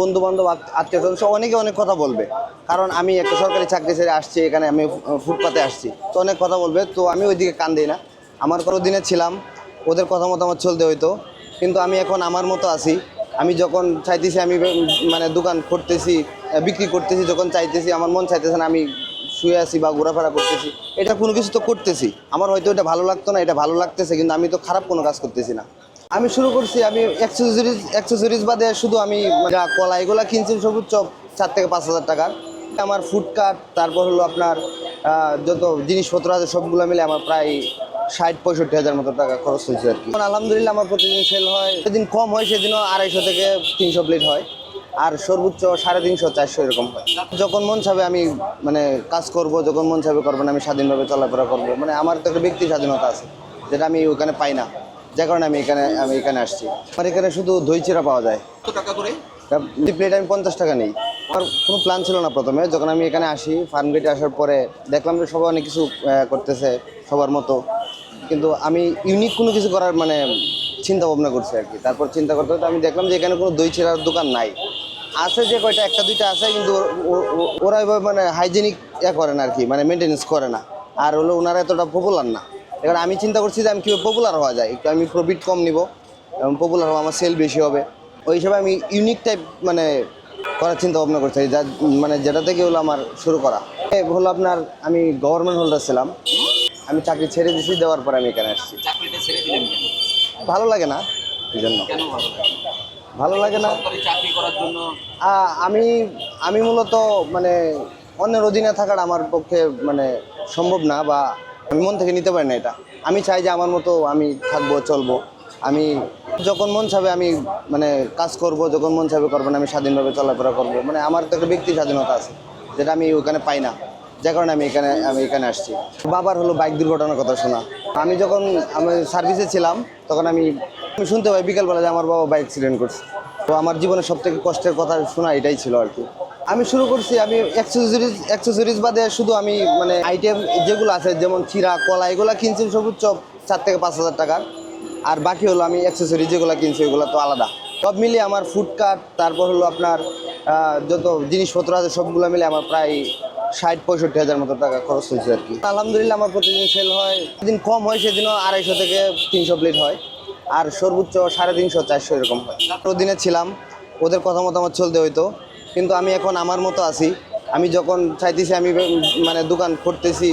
বন্ধু বান্ধব আত্মীয় স্বজন, সব অনেকে অনেক কথা বলবে। কারণ আমি একটা সরকারি চাকরি ছেড়ে আসছি, এখানে আমি ফুটপাতে আসছি। তো অনেক কথা বলবে, তো আমি ওইদিকে কান দিই না। আমার কোনো দিনে ছিলাম, ওদের কথা মতো আমার চলতে হইতো। কিন্তু আমি এখন আমার মতো আছি। আমি যখন চাইতেছি, আমি মানে দোকান করতেছি বিক্রি করতেছি, যখন চাইতেছি, আমার মন চাইতেছে না, আমি শুয়ে আছি বা ঘোরাফেরা করতেছি। এটা কোনো কিছু তো করতেছি। আমার হয়তো এটা ভালো লাগতো না, এটা ভালো লাগতেছে, কিন্তু আমি তো খারাপ কোনো কাজ করতেছি না। আমি শুরু করছি, আমি অ্যাক্সেসরিজ অ্যাক্সেসরিজ বাদে শুধু আমি, যা কলা, এগুলো কিনছি সর্বোচ্চ চার থেকে পাঁচ হাজার টাকার আমার ফুডকার্ট তারপর হলো আপনার যত জিনিসপত্র আছে সবগুলো মিলে আমার প্রায় ষাট, পঁয়ষট্টি হাজার মতো টাকা খরচ হয়েছে আর কি। আলহামদুলিল্লাহ আমার প্রতিদিন সেল হয় সেদিন কম হয় সেদিনও আড়াইশো থেকে তিনশো প্লেট হয়, আর সর্বোচ্চ সাড়ে তিনশো, চারশো এরকম হয়। যখন মন চাবে আমি মানে কাজ করব, যখন মন চাবে করব না আমি স্বাধীনভাবে চলাফেরা করব। মানে আমার তো একটা ব্যক্তি স্বাধীনতা আছে, যেটা আমি ওখানে পাই না। যার কারণে আমি এখানে আমি এখানে আসছি। আমার এখানে শুধু দই চিরা পাওয়া যায়। কত টাকা করে? প্লেট আমি পঞ্চাশ টাকা নেই। আমার কোনো প্ল্যান ছিল না প্রথমে। যখন আমি এখানে আসি ফার্ম গেটে আসার পরে দেখলাম যে সবাই অনেক কিছু করতেছে সবার মতো। কিন্তু আমি ইউনিক কোনো কিছু করার মানে চিন্তা ভাবনা করছি আর কি। তারপর চিন্তা করতে করতে আমি দেখলাম যে এখানে কোনো দই চিরার দোকান নাই। আছে যে কয়টা একটা দুইটা আছে কিন্তু ওরা এভাবে মানে হাইজেনিক ইয়ে করে না আর কি মানে মেনটেনেন্স করে না। আর হলো ওনারা এতটা পপুলার না। এবার আমি চিন্তা করছি যে আমি কীভাবে পপুলার হওয়া যায়। একটু আমি প্রফিট কম নিব এবং পপুলার হওয়া আমার সেল বেশি হবে। ওই হিসাবে আমি ইউনিক টাইপ মানে করার চিন্তা ভাবনা করছি। যা মানে যেটা থেকে হলো আমার শুরু করা। হলো আপনার আমি গভর্নমেন্ট হোল্ডার ছিলাম। আমি চাকরি ছেড়ে দিয়েছি দেওয়ার পরে আমি এখানে আসছি। ভালো লাগে না এই জন্য। ভালো লাগে না? আমি আমি মূলত মানে অন্যের অধীনে থাকাটা আমার পক্ষে মানে সম্ভব না বা আমি মন থেকে নিতে পারি না এটা। আমি চাই যে আমার মতো আমি থাকব, চলবো। আমি যখন মন চাবে আমি মানে কাজ করব, যখন মন চাবে করব না, আমি স্বাধীনভাবে চলাফেরা করব। মানে আমার তো একটা ব্যক্তি স্বাধীনতা আছে, যেটা আমি ওখানে পাই না। যে কারণে আমি এখানে আমি এখানে আসছি। বাবার হলো বাইক দুর্ঘটনার কথা শোনা। আমি যখন আমি সার্ভিসে ছিলাম, তখন আমি আমি শুনতে পাই বিকেলবেলা যে আমার বাবা বাইক অ্যাক্সিডেন্ট করছে। তো আমার জীবনের সব থেকে কষ্টের কথা শোনা এটাই ছিল আর কি। আমি শুরু করছি, আমি অ্যাক্সেসরিজ অ্যাক্সেসরিজ বাদে শুধু আমি মানে আইটেম যেগুলো আছে, যেমন চিরা, কলা, এগুলো কিনছি সর্বোচ্চ চার থেকে পাঁচ হাজার টাকার আর বাকি হলো আমি অ্যাক্সেসরিজ যেগুলো কিনছি, ওগুলো তো আলাদা। সব মিলিয়ে আমার ফুডকার্ট তারপর হলো আপনার যত জিনিসপত্র আছে সবগুলো মিলে আমার প্রায় ষাট, পঁয়ষট্টি হাজার মতো টাকা খরচ হয়েছে আর কি। আলহামদুলিল্লাহ আমার প্রতিদিন সেল হয়। যেদিন কম হয় সেদিনও আড়াইশো থেকে তিনশো প্লেট হয়। আর সর্বোচ্চ সাড়ে তিনশো, চারশো এরকম হয়। দিনে ছিলাম, ওদের কথা মতো আমার চলতে হইতো। কিন্তু আমি এখন আমার মতো আছি। আমি যখন চাইতেছি আমি মানে দোকান করতেছি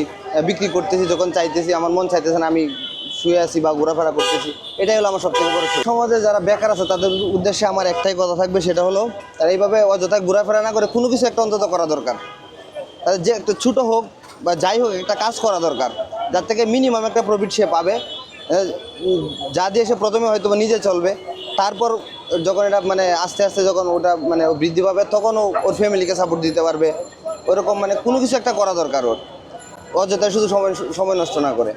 বিক্রি করতেছি, যখন চাইতেছি, আমার মন চাইতেছে না আমি শুয়ে আছি বা ঘোরাফেরা করতেছি, এটাই হলো আমার সবথেকে বড় সমাজে যারা বেকার আছে, তাদের উদ্দেশ্যে আমার একটাই কথা থাকবে, সেটা হলো তারা এইভাবে অযথা ঘোরাফেরা না করে কোনো কিছু একটা অন্তত করা দরকার। তাদের যে একটা ছোটো হোক বা যাই হোক, একটা কাজ করা দরকার। যার থেকে মিনিমাম একটা প্রফিট সে পাবে। যা দিয়ে সে প্রথমে হয়তো নিজে চলবে, তারপর যখন এটা মানে আস্তে আস্তে যখন ওটা মানে বৃদ্ধি পাবে, তখন ওর ফ্যামিলিকে সাপোর্ট দিতে পারবে। ওরকম মানে কোনো কিছু একটা করা দরকার ওর। অযথা শুধু সময় সময় নষ্ট না করে।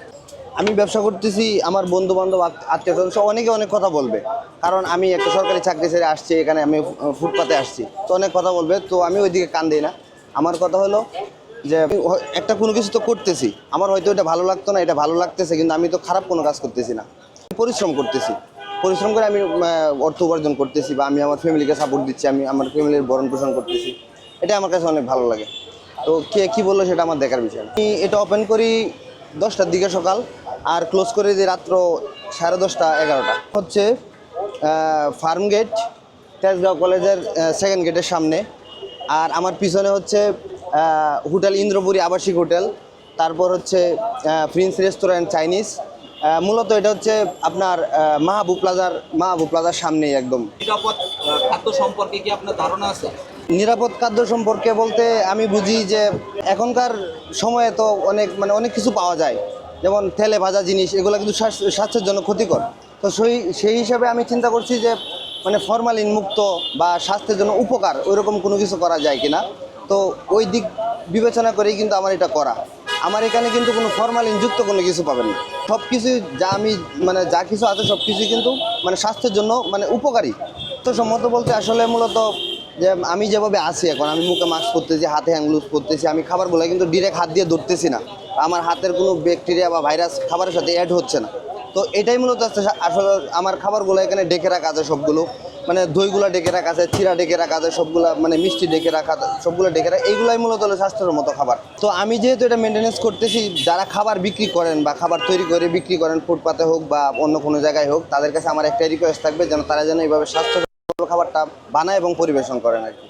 আমি ব্যবসা করতেছি, আমার বন্ধু বান্ধব আত্মীয় স্বজন সব অনেকে অনেক কথা বলবে। কারণ আমি একটা সরকারি চাকরি ছেড়ে আসছি, এখানে আমি ফুটপাতে আসছি। তো অনেক কথা বলবে, তো আমি ওইদিকে কান দিই না। আমার কথা হলো যে একটা কোনো কিছু তো করতেছি। আমার হয়তো এটা ভালো লাগতো না, এটা ভালো লাগতেছে, কিন্তু আমি তো খারাপ কোনো কাজ করতেছি না। পরিশ্রম করতেছি। পরিশ্রম করে আমি অর্থ উপার্জন করতেছি বা আমি আমার ফ্যামিলিকে সাপোর্ট দিচ্ছি, আমি আমার ফ্যামিলির ভরণ পোষণ করতেছি। এটা আমার কাছে অনেক ভালো লাগে। তো কে কী বলল সেটা আমার দেখার বিষয় আমি এটা ওপেন করি দশটার দিকে সকাল আর ক্লোজ করে দিই রাত্র সাড়ে দশটা, এগারোটা। হচ্ছে ফার্ম গেট তেজগাঁও কলেজের সেকেন্ড গেটের সামনে। আর আমার পিছনে হচ্ছে হোটেল ইন্দ্রপুরী আবাসিক হোটেল। তারপর হচ্ছে প্রিন্স রেস্টুরেন্ট চাইনিজ মূলত এটা হচ্ছে আপনার মাহাবু প্লাজার মাহাবু প্লাজার সামনেই একদম। নিরাপদ খাদ্য সম্পর্কে কি আপনার ধারণা আছে? নিরাপদ খাদ্য সম্পর্কে বলতে আমি বুঝি যে এখনকার সময়ে তো অনেক মানে অনেক কিছু পাওয়া যায়। যেমন তেলে ভাজা জিনিস এগুলো কিন্তু স্বাস্থ্যের জন্য ক্ষতিকর। তো সেই সেই হিসাবে আমি চিন্তা করছি যে মানে ফরমালিন মুক্ত বা স্বাস্থ্যের জন্য উপকার ওইরকম কোনো কিছু করা যায় কিনা। তো ওই দিক বিবেচনা করেই কিন্তু আমার এটা করা। আমার এখানে কিন্তু কোনো ফরমালিন যুক্ত কোনো কিছু পাবেন না। সব কিছুই যা আমি মানে যা কিছু আছে সব কিছুই কিন্তু মানে স্বাস্থ্যের জন্য মানে উপকারী। তো সম্মত বলতে আসলে মূলত যে আমি যেভাবে আছি এখন, আমি মুখে মাস্ক পরতেছি, হাতে হ্যান্ড গ্লোভস পরতেছি, আমি খাবারগুলো কিন্তু ডিরেক্ট হাত দিয়ে ধরতেছি না। আমার হাতের কোনো ব্যাকটেরিয়া বা ভাইরাস খাবারের সাথে অ্যাড হচ্ছে না। তো এটাই মূলত আসলে আমার খাবারগুলো এখানে ডেকে রাখা আছে সবগুলো। মানে দইগুলা ডেকে রাখা আছে, চিরা ডেকে রাখা আছে, সবগুলা মানে মিষ্টি ডেকে রাখা সবগুলো ডেকে রাখা এইগুলাই মূলত হলো স্বাস্থ্যের মতো খাবার। তো আমি যেহেতু এটা মেনটেনেন্স করতেছি, যারা খাবার বিক্রি করেন বা খাবার তৈরি করে বিক্রি করেন, ফুটপাতে হোক বা অন্য কোনো জায়গায় হোক, তাদের কাছে আমার একটাই রিকোয়েস্ট থাকবে যেন তারা যেন এইভাবে স্বাস্থ্য খাবারটা বানায় এবং পরিবেশন করেন আর কি।